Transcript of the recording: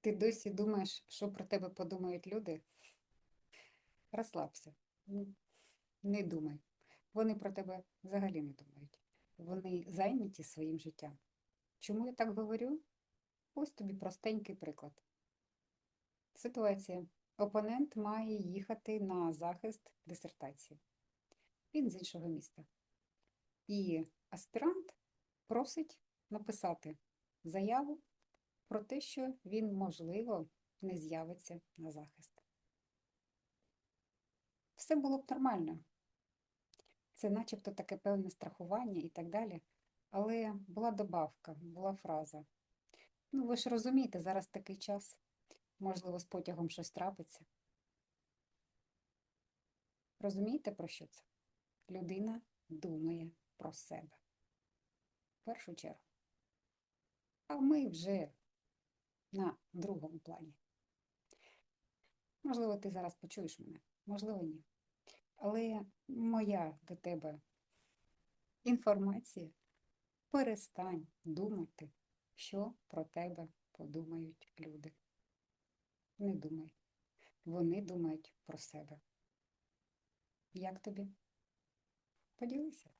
Ти досі думаєш, що про тебе подумають люди? Розслабся. Не думай. Вони про тебе взагалі не думають. Вони зайняті своїм життям. Чому я так говорю? Ось тобі простенький приклад. Ситуація. Опонент має їхати на захист дисертації. Він з іншого міста. І аспірант просить написати заяву про те, що він, можливо, не з'явиться на захист. Все було б нормально. Це начебто таке певне страхування і так далі. Але була добавка, була фраза. Ну, ви ж розумієте, зараз такий час. Можливо, з потягом щось трапиться. Розумієте, про що це? Людина думає про себе. В першу чергу. А ми вже на другому плані. Можливо, ти зараз почуєш мене, можливо, ні. Але моя до тебе інформація перестань думати, що про тебе подумають люди. Не думай. Вони думають про себе. Як тобі? Поділися.